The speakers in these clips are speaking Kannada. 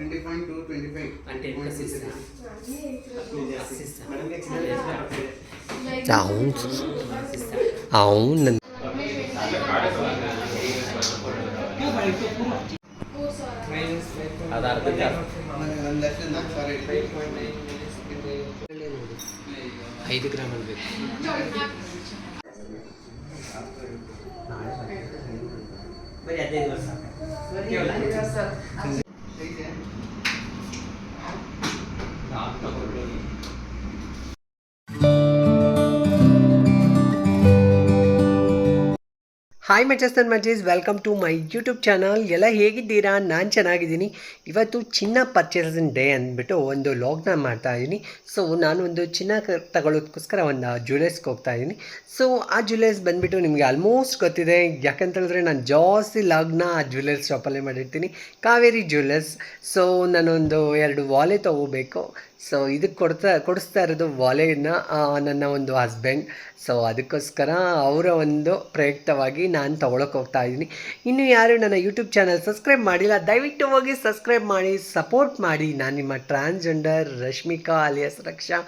Twenty point two twenty five అంటే అవును అవును అది అర్థం ఐదు గ్రాములు మరి అదే సార్ ಹಾಯ್ ಮಚಸ್ ನನ್ನ ಮಚೀಸ್ welcome to my YouTube channel ಎಲ್ಲ ಹೇಗಿದ್ದೀರಾ? ನಾನು ಚೆನ್ನಾಗಿದ್ದೀನಿ. ಇವತ್ತು ಚಿನ್ನ ಪರ್ಚೇಸಿಂಗ್ ಡೇ ಅಂದ್ಬಿಟ್ಟು ಒಂದು ಲಾಗ್ನ ಮಾಡ್ತಾ ಇದ್ದೀನಿ ಸೊ ಒಂದು ಚಿನ್ನ ತಗೊಳ್ಳೋದಕ್ಕೋಸ್ಕರ ಒಂದು ಜ್ಯುವೆಲ್ಸ್ಗೆ ಹೋಗ್ತಾ ಇದ್ದೀನಿ ಸೊ ಆ ಜ್ಯುವೆಲ್ಸ್ ಬಂದುಬಿಟ್ಟು ನಿಮಗೆ ಆಲ್ಮೋಸ್ಟ್ ಗೊತ್ತಿದೆ. ಯಾಕಂತೇಳಿದ್ರೆ ನಾನು ಜಾಸ್ತಿ ಲಾಗ್ನ ಆ ಜ್ಯುವೆಲ್ಸ್ ಶಾಪಲ್ಲೇ ಮಾಡಿರ್ತೀನಿ. ಕಾವೇರಿ ಜ್ಯುವೆಲ್ಸ್ ಸೊ ನಾನೊಂದು ಎರಡು ವಾಲೆ ತೊಗೋಬೇಕು. ಸೊ ಇದಕ್ಕೆ ಕೊಡ್ತಾ ಕೊಡಿಸ್ತಾ ಇರೋದು ವಾಲೆನ ನನ್ನ ಒಂದು ಹಸ್ಬೆಂಡ್ ಸೊ ಅದಕ್ಕೋಸ್ಕರ ಅವರ ಒಂದು ಪ್ರಯುಕ್ತವಾಗಿ ನಾನು ತೊಗೊಳಕ್ಕೆ ಹೋಗ್ತಾ ಇದ್ದೀನಿ ಇನ್ನು ಯಾರು ನನ್ನ ಯೂಟ್ಯೂಬ್ ಚಾನಲ್ ಸಬ್ಸ್ಕ್ರೈಬ್ ಮಾಡಿಲ್ಲ, ದಯವಿಟ್ಟು ಹೋಗಿ ಸಬ್ಸ್ಕ್ರೈಬ್ ಮಾಡಿ ಸಪೋರ್ಟ್ ಮಾಡಿ. ನಾನು ನಿಮ್ಮ ಟ್ರಾನ್ಸ್ಜೆಂಡರ್ ರಶ್ಮಿಕಾ ಅಲಿಯಾಸ್ ರಕ್ಷಾ.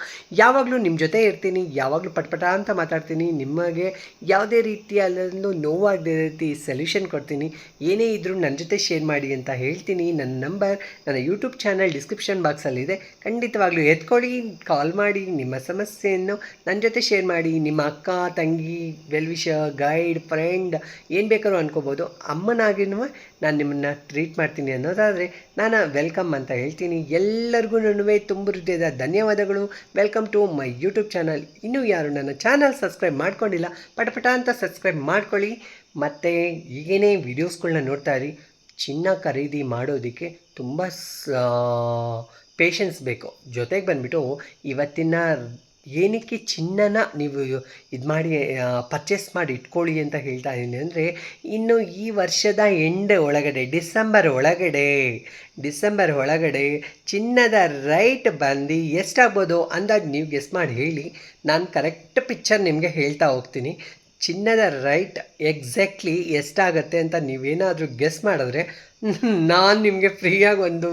ಯಾವಾಗಲೂ ನಿಮ್ಮ ಜೊತೆ ಇರ್ತೀನಿ, ಯಾವಾಗಲೂ ಪಟ್ಪಟ ಅಂತ ಮಾತಾಡ್ತೀನಿ. ನಿಮಗೆ ಯಾವುದೇ ರೀತಿಯಲ್ಲೊಂದು ನೋವಾಗದೇ ರೀತಿ ಸೊಲ್ಯೂಷನ್ ಕೊಡ್ತೀನಿ. ಏನೇ ಇದ್ದರೂ ನನ್ನ ಜೊತೆ ಶೇರ್ ಮಾಡಿ ಅಂತ ಹೇಳ್ತೀನಿ. ನನ್ನ ನಂಬರ್ ನನ್ನ ಯೂಟ್ಯೂಬ್ ಚಾನಲ್ ಡಿಸ್ಕ್ರಿಪ್ಷನ್ ಬಾಕ್ಸಲ್ಲಿದೆ ಖಂಡಿತವಾಗ್ಲೂ ಎತ್ಕೊಳ್ಳಿ ಕಾಲ್ ಮಾಡಿ ನಿಮ್ಮ ಸಮಸ್ಯೆಯನ್ನು ನನ್ನ ಜೊತೆ ಶೇರ್ ಮಾಡಿ. ನಿಮ್ಮ ಅಕ್ಕ, ತಂಗಿ ವೆಲ್ವಿಷ ಗೈಡ್ ಫ್ರೆಂಡ್ ಏನು ಬೇಕಾದ್ರೂ ಅಂದ್ಕೋಬೋದು ಅಮ್ಮನಾಗಿನೂ ನಾನು ನಿಮ್ಮನ್ನು ಟ್ರೀಟ್ ಮಾಡ್ತೀನಿ ಅನ್ನೋದಾದರೆ ನಾನು ವೆಲ್ಕಮ್ ಅಂತ ಹೇಳ್ತೀನಿ. ಎಲ್ಲರಿಗೂ ನಡುವೆ ತುಂಬ ಹೃದಯದ ಧನ್ಯವಾದಗಳು. Welcome to my YouTube channel ಇನ್ನೂ ಯಾರು ನನ್ನ ಚಾನಲ್ ಸಬ್ಸ್ಕ್ರೈಬ್ ಮಾಡ್ಕೊಂಡಿಲ್ಲ ಪಟ ಅಂತ ಸಬ್ಸ್ಕ್ರೈಬ್ ಮಾಡ್ಕೊಳ್ಳಿ. ಮತ್ತು ಈಗೇನೇ ವೀಡಿಯೋಸ್ಗಳನ್ನ ನೋಡ್ತಾ ಇರಿ. ಚಿನ್ನ ಖರೀದಿ ಮಾಡೋದಕ್ಕೆ ತುಂಬ ಪೇಷನ್ಸ್ ಬೇಕು. ಜೊತೆಗೆ ಬಂದುಬಿಟ್ಟು ಇವತ್ತಿನ ಏನಕ್ಕೆ ಚಿನ್ನನ ನೀವು ಇದು ಮಾಡಿ ಪರ್ಚೇಸ್ ಮಾಡಿ ಇಟ್ಕೊಳ್ಳಿ ಅಂತ ಹೇಳ್ತಾ ಇದ್ದೀನಿ ಅಂದರೆ, ಇನ್ನು ಈ ವರ್ಷದ ಎಂಡ್ ಒಳಗಡೆ, ಡಿಸೆಂಬರ್ ಒಳಗಡೆ ಡಿಸೆಂಬರ್ ಒಳಗಡೆ ಚಿನ್ನದ ರೈಟ್ ಬಂದು ಎಷ್ಟಾಗ್ಬೋದು ಅಂದಾಜು ನೀವು ಗೆಸ್ ಮಾಡಿ ಹೇಳಿ. ನಾನು ಕರೆಕ್ಟ್ ಪಿಕ್ಚರ್ ನಿಮಗೆ ಹೇಳ್ತಾ ಹೋಗ್ತೀನಿ. ಚಿನ್ನದ ರೈಟ್ ಎಕ್ಸಾಕ್ಟ್ಲಿ ಎಷ್ಟಾಗತ್ತೆ ಅಂತ ನೀವೇನಾದರೂ ಗೆಸ್ ಮಾಡಿದ್ರೆ, ನಾನು ನಿಮಗೆ ಫ್ರೀಯಾಗಿ ಒಂದು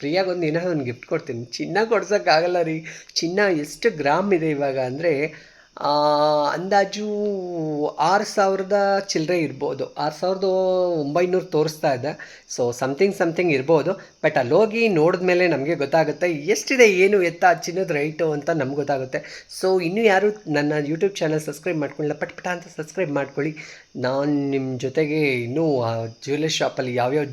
ಫ್ರೀಯಾಗಿ ಒಂದು ದಿನ ಒಂದು ಗಿಫ್ಟ್ ಕೊಡ್ತೀನಿ. ಚಿನ್ನ ಕೊಡ್ಸೋಕ್ಕಾಗಲ್ಲ ರೀ. ಚಿನ್ನ ಎಷ್ಟು ಗ್ರಾಮ್ ಇದೆ ಇವಾಗ ಅಂದರೆ ಅಂದಾಜು ಆರು ಸಾವಿರದ ಚಿಲ್ಲರೆ ಇರ್ಬೋದು. ಆರು ಸಾವಿರದ ಒಂಬೈನೂರು ತೋರಿಸ್ತಾ ಇದೆ. ಸೊ ಸಮಥಿಂಗ್ ಸಮಥಿಂಗ್ ಇರ್ಬೋದು. ಬಟ್ ಅಲ್ಲೋಗಿ ನೋಡಿದ ಮೇಲೆ ನಮಗೆ ಗೊತ್ತಾಗುತ್ತೆ, ಎಷ್ಟಿದೆ, ಏನು ಎತ್ತ ಚಿನ್ನದ ರೈಟು ಅಂತ ನಮ್ಗೆ ಗೊತ್ತಾಗುತ್ತೆ. ಸೊ ಇನ್ನೂ ಯಾರು ನನ್ನ ಯೂಟ್ಯೂಬ್ ಚಾನಲ್ ಸಬ್ಸ್ಕ್ರೈಬ್ ಮಾಡ್ಕೊಳ್ಳಿ ಪಟ್, ಪಟ ಅಂತ ಸಬ್ಸ್ಕ್ರೈಬ್ ಮಾಡ್ಕೊಳ್ಳಿ. ನಾನು ನಿಮ್ಮ ಜೊತೆಗೆ ಇನ್ನೂ ಜ್ಯುವೆಲ್ಲರಿ ಶಾಪಲ್ಲಿ ಯಾವ್ಯಾವ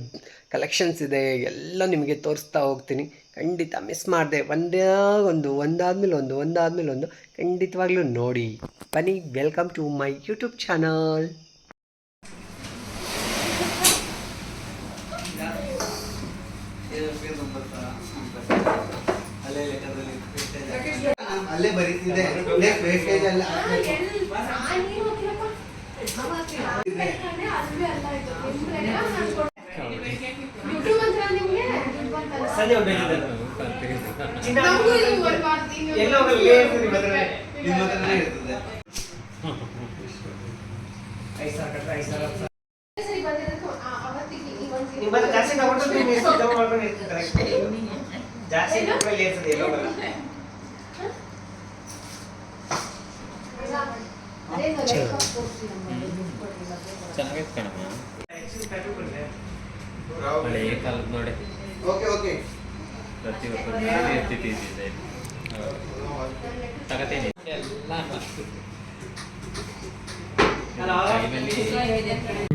ಕಲೆಕ್ಷನ್ಸ್ ಇದೆ ಎಲ್ಲ ನಿಮಗೆ ತೋರಿಸ್ತಾ ಹೋಗ್ತೀನಿ ಖಂಡಿತ ಮಿಸ್ ಮಾಡಿದೆ ಒಂದೇ ಒಂದು ಒಂದಾದ್ಮೇಲೆ ಒಂದು ಒಂದಾದ್ಮೇಲೆ ಒಂದು ಖಂಡಿತವಾಗ್ಲೂ ನೋಡಿ ಬನ್ನಿ welcome to my YouTube channel ಅಲ್ಲೇ ಬರೀತಿದೆ ಅಲ್ಲ ಸಂಜೆ ಇರ್ತದೆ ಐದು ಸಾವಿರ ಜಾಸ್ತಿ ತಗೊಂಡು ನೀವು ಸಿದ್ಧ ಮಾಡ್ಕೊಂಡು ಇರ್ತೀರಿ ಜಾಸ್ತಿ ಕೊಟ್ಟರೆ ಇರ್ತದೆ ಎಲ್ಲೋ ಬರಲ್ಲ ಹಳೆಯ ನೋಡಿ. ಓಕೆ ಓಕೆ ಪ್ರತಿ ಪ್ರತಿಯೊಬ್ಬರು ಇದೆ ತಗತೇನೆ. ಎಲ್ಲ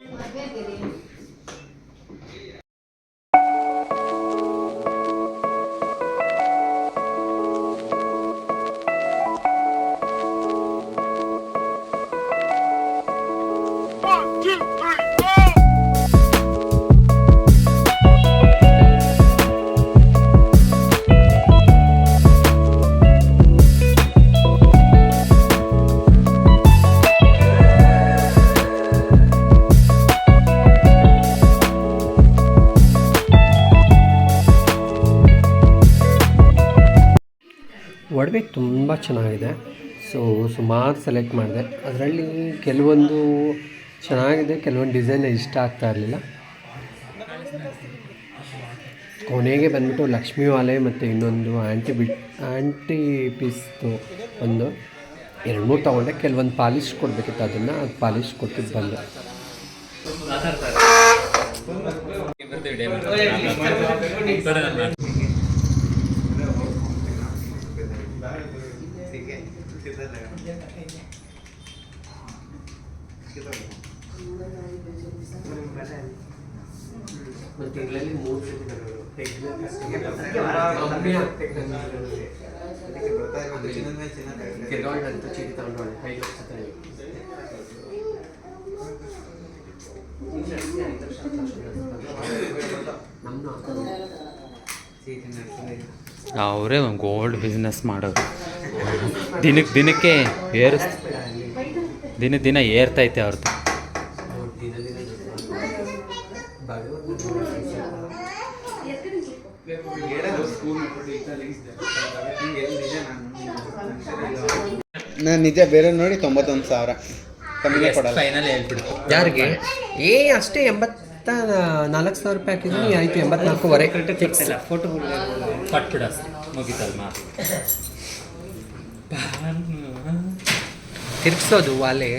ಒಡವೆ ತುಂಬ ಚೆನ್ನಾಗಿದೆ. ಸೊ ಸುಮಾರು ಸೆಲೆಕ್ಟ್ ಮಾಡಿದೆ. ಅದರಲ್ಲಿ ಕೆಲವೊಂದು ಚೆನ್ನಾಗಿದೆ, ಕೆಲವೊಂದು ಡಿಸೈನ್ ಇಷ್ಟ ಆಗ್ತಾ ಇರಲಿಲ್ಲ. ಕೊನೆಗೆ ಬಂದ್ಬಿಟ್ಟು ಲಕ್ಷ್ಮೀ ವಾಲೆ ಮತ್ತು ಇನ್ನೊಂದು ಆ್ಯಂಟಿ ಬಿಟ್ ಆ್ಯಂಟಿ ಪೀಸ್ದು ಒಂದು. ಎರಡು ಮೂರು ತೊಗೊಂಡೆ. ಕೆಲವೊಂದು ಪಾಲಿಶ್ ಕೊಡಬೇಕಿತ್ತು ಅದನ್ನು, ಅದು ಪಾಲಿಶ್ ಕೊಟ್ಟಿದ್ದು ಬಂದೆ. ಬರ್ತೀವಿ ಡೇ ಮಾಡ್ತೀವಿ ಮತ್ತು ಇದರಲ್ಲಿ ಮೂರು ತಿರ್ಗಾಡಂತೂ ಚೀಟಿ ತಗೊಂಡೋಳೆ ಐದು ವರ್ಷ ಅವರೇ ಗೋಲ್ಡ್ ಬಿಸ್ನೆಸ್ ಮಾಡೋದು ದಿನಕ್ಕೆ ದಿನಕ್ಕೆ ಏರಿಸ್ ದಿನ ದಿನ ಏರ್ತೈತೆ ಅವ್ರದ್ದು ನಾನು ನಿಜ ಬೇರೆ ನೋಡಿ ತೊಂಬತ್ತೊಂದು ಸಾವಿರ. ಕಮ್ಮಿನೇ ಕೊಡಲ್ಲ. ಫೈನಲ್ ಯಾರಿಗೆ? ಏ ಅಷ್ಟೇ ಎಂಬತ್ತ ನಾಲ್ಕು ಸಾವಿರ ರೂಪಾಯಿ ಹಾಕಿದ್ರು ಆಯಿತು ಎಂಬತ್ನಾಲ್ಕೂವರೆ. ಫಿಕ್ಸ್ ಫೋಟೋ ಕೊಟ್ಬಿಡ ಮುಗಿತಲ್ಮಾ ಮಾತು ತಿರ್ಗಿಸೋದು ವಾಲೆ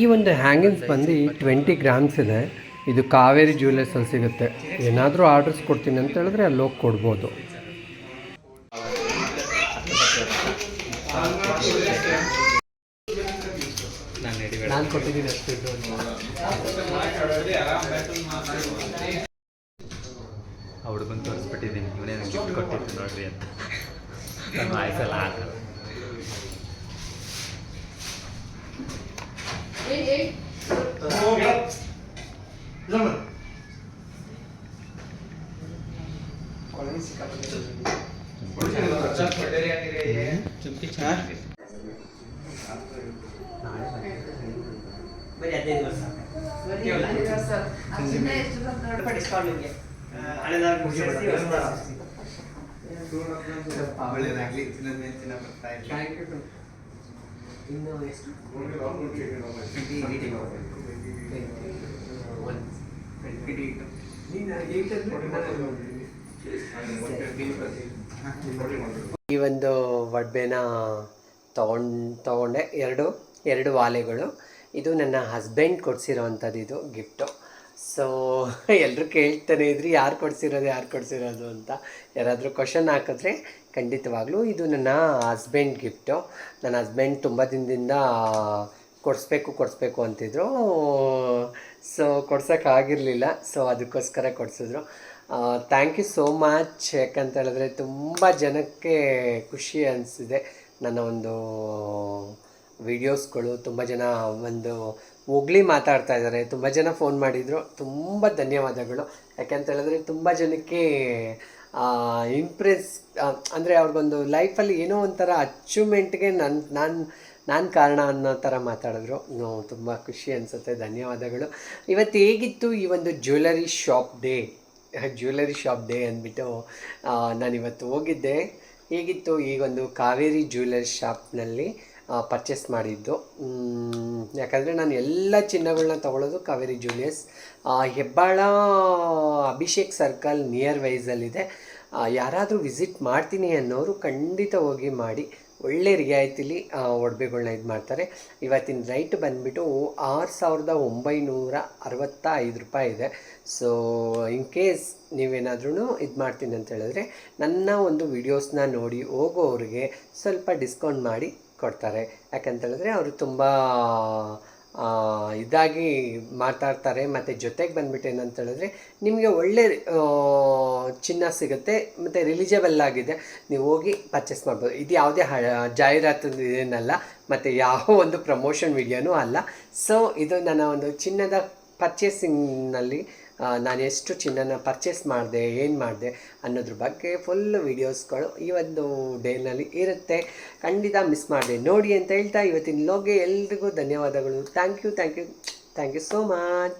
ಈ ಒಂದು ಹ್ಯಾಂಗಿಂಗ್ಸ್ ಬಂದು ಟ್ವೆಂಟಿ ಗ್ರಾಮ್ಸ್ ಇದೆ. ಇದು ಕಾವೇರಿ ಜ್ಯುವೆಲರ್ಸಲ್ಲಿ ಸಿಗುತ್ತೆ. ಏನಾದರೂ ಆರ್ಡರ್ಸ್ ಕೊಡ್ತೀನಿ ಅಂತ ಹೇಳಿದ್ರೆ ಅಲ್ಲಿ ಹೋಗಿ ಕೊಡ್ಬೋದು. ನಾನು ಕೊಟ್ಟಿದ್ದೀನಿ ಆ ಹುಡುಗನ್ ನಂಗೆ ಗಿಫ್ಟ್ ಕೊಟ್ಟಿತ್ತು ನೋಡ್ರಿ ಅಂತ ನಾನು ಆಯ್ಸಲ್ಲ ಆಗಲ್ಲ ಬರೀ ಹದಿನೈದು ವರ್ಷ ಡಿಸ್ಕೌಂಟ್ ನಿಮಗೆ ಹಳೆದಾಗಿ ಮುಗಿಸಿ ಒಳ್ಳೇದಾಗ್ಲಿ ಚಿನ್ನದ ಮೇಲೆ ಚಿನ್ನ ಬರ್ತಾ ಇಲ್ಲ ಇನ್ನು ಎಷ್ಟು? ಈ ಒಂದು ಒಡವೆನ ತಗೊಂಡು ತಗೊಂಡೆ. ಎರಡು ಎರಡು ವಾಲೆಗಳು. ಇದು ನನ್ನ ಹಸ್ಬೆಂಡ್ ಕೊಡಿಸಿರೋವಂಥದ್ದು ಇದು ಗಿಫ್ಟು ಸೊ ಎಲ್ಲರೂ ಕೇಳ್ತಾನೆ ಇದ್ರಿ, ಯಾರು ಕೊಡಿಸಿರೋದು ಯಾರು ಕೊಡಿಸಿರೋದು ಅಂತ ಯಾರಾದರೂ ಕ್ವಶನ್ ಹಾಕಿದ್ರೆ ಖಂಡಿತವಾಗ್ಲೂ ಇದು ನನ್ನ ಹಸ್ಬೆಂಡ್ ಗಿಫ್ಟು ನನ್ನ ಹಸ್ಬೆಂಡ್ ತುಂಬ ದಿನದಿಂದ ಕೊಡಿಸ್ಬೇಕು ಕೊಡಿಸ್ಬೇಕು ಅಂತಿದ್ರು. ಸೊ ಕೊಡ್ಸೋಕ್ಕಾಗಿರಲಿಲ್ಲ ಸೊ ಅದಕ್ಕೋಸ್ಕರ ಕೊಡಿಸಿದ್ರು. ಥ್ಯಾಂಕ್ ಯು ಸೋ ಮಚ್ ಯಾಕಂತ ಹೇಳಿದ್ರೆ ತುಂಬ ಜನಕ್ಕೆ ಖುಷಿ ಅನಿಸಿದೆ. ನನ್ನ ಒಂದು ವಿಡಿಯೋಸ್ಗಳು ತುಂಬ ಜನ ಒಂದು ಹೋಗ್ಲಿ ಮಾತಾಡ್ತಾ ಇದ್ದಾರೆ. ತುಂಬ ಜನ ಫೋನ್ ಮಾಡಿದರು. ತುಂಬ ಧನ್ಯವಾದಗಳು. ಯಾಕೆಂತ ಹೇಳಿದ್ರೆ ತುಂಬ ಜನಕ್ಕೆ ಇಂಪ್ರೆಸ್ ಅಂದರೆ ಅವ್ರಿಗೊಂದು ಲೈಫಲ್ಲಿ ಏನೋ ಒಂಥರ ಅಚೀವ್ಮೆಂಟ್ಗೆ ನನ್ನ ನಾನು ನಾನು ಕಾರಣ ಅನ್ನೋ ಥರ ಮಾತಾಡಿದ್ರು. ತುಂಬ ಖುಷಿ ಅನಿಸುತ್ತೆ. ಧನ್ಯವಾದಗಳು. ಇವತ್ತು ಹೇಗಿತ್ತು ಈ ಒಂದು jewellery shop day jewellery shop day ಅಂದ್ಬಿಟ್ಟು ನಾನಿವತ್ತು ಹೋಗಿದ್ದೆ. ಹೇಗಿತ್ತು ಈ ಒಂದು ಕಾವೇರಿ ಜ್ಯುವೆಲರಿ ಶಾಪ್ನಲ್ಲಿ ಪರ್ಚೇಸ್ ಮಾಡಿದ್ದು. ಯಾಕಂದರೆ ನಾನು ಎಲ್ಲ ಚಿನ್ನಗಳನ್ನ ತೊಗೊಳ್ಳೋದು Kaveri jewellers Hebbal Abhishek circle near ವೈಸಲ್ಲಿದೆ ಯಾರಾದರೂ ವಿಸಿಟ್ ಮಾಡ್ತೀನಿ ಅನ್ನೋರು ಖಂಡಿತ ಹೋಗಿ ಮಾಡಿ. ಒಳ್ಳೆ ರಿಯಾಯಿತಿಲಿ ಆ, ಒಡವೆಗಳ್ನ ಇದು ಮಾಡ್ತಾರೆ. ಇವತ್ತಿನ ರೈಟ್ ಬಂದುಬಿಟ್ಟು ಆರು ಸಾವಿರದ ಒಂಬೈನೂರ ಅರವತ್ತ ಐದು ರೂಪಾಯಿ ಇದೆ. ಸೊ ಇನ್ ಕೇಸ್ ನೀವೇನಾದ್ರೂ ಇದು ಮಾಡ್ತೀನಿ ಅಂತ ಹೇಳಿದ್ರೆ ನನ್ನ ಒಂದು ವಿಡಿಯೋಸ್ನ ನೋಡಿ ಹೋಗೋರಿಗೆ ಸ್ವಲ್ಪ ಡಿಸ್ಕೌಂಟ್ ಮಾಡಿ. ಕೊಡ್ತಾರೆ. ಯಾಕಂತೇಳಿದ್ರೆ ಅವರು ತುಂಬ ಇದಾಗಿ ಮಾತಾಡ್ತಾರೆ. ಮತ್ತು ಜೊತೆಗೆ ಬಂದ್ಬಿಟ್ಟು ಏನಂತೇಳಿದ್ರೆ ನಿಮಗೆ ಒಳ್ಳೆ ಚಿನ್ನ ಸಿಗುತ್ತೆ. ಮತ್ತು ರಿಲಿಜಬಲ್ ಆಗಿದೆ. ನೀವು ಹೋಗಿ ಪರ್ಚೇಸ್ ಮಾಡ್ಬೋದು. ಇದು ಯಾವುದೇ ಹ ಜಾಹೀರಾತು ಏನಲ್ಲ. ಮತ್ತು ಯಾವ ಒಂದು ಪ್ರಮೋಷನ್ ವಿಡಿಯೋನೂ ಅಲ್ಲ. ಸೊ ಇದು ನನ್ನ ಒಂದು ಚಿನ್ನದ ಪರ್ಚೇಸಿಂಗ್ನಲ್ಲಿ ನಾನು ಎಷ್ಟು ಚಿನ್ನನ ಪರ್ಚೇಸ್ ಮಾಡಿದೆ, ಏನು ಮಾಡಿದೆ ಅನ್ನೋದ್ರ ಬಗ್ಗೆ ಫುಲ್ ವೀಡಿಯೋಸ್ಗಳು ಈ ಒಂದು ಡೇನಲ್ಲಿ ಇರುತ್ತೆ. ಖಂಡಿತ ಮಿಸ್ ಮಾಡಿದೆ. ನೋಡಿ ಅಂತ ಹೇಳ್ತಾ ಇವತ್ತಿನ ಲೋಗೆ ಎಲ್ರಿಗೂ ಧನ್ಯವಾದಗಳು. Thank you thank you thank you so much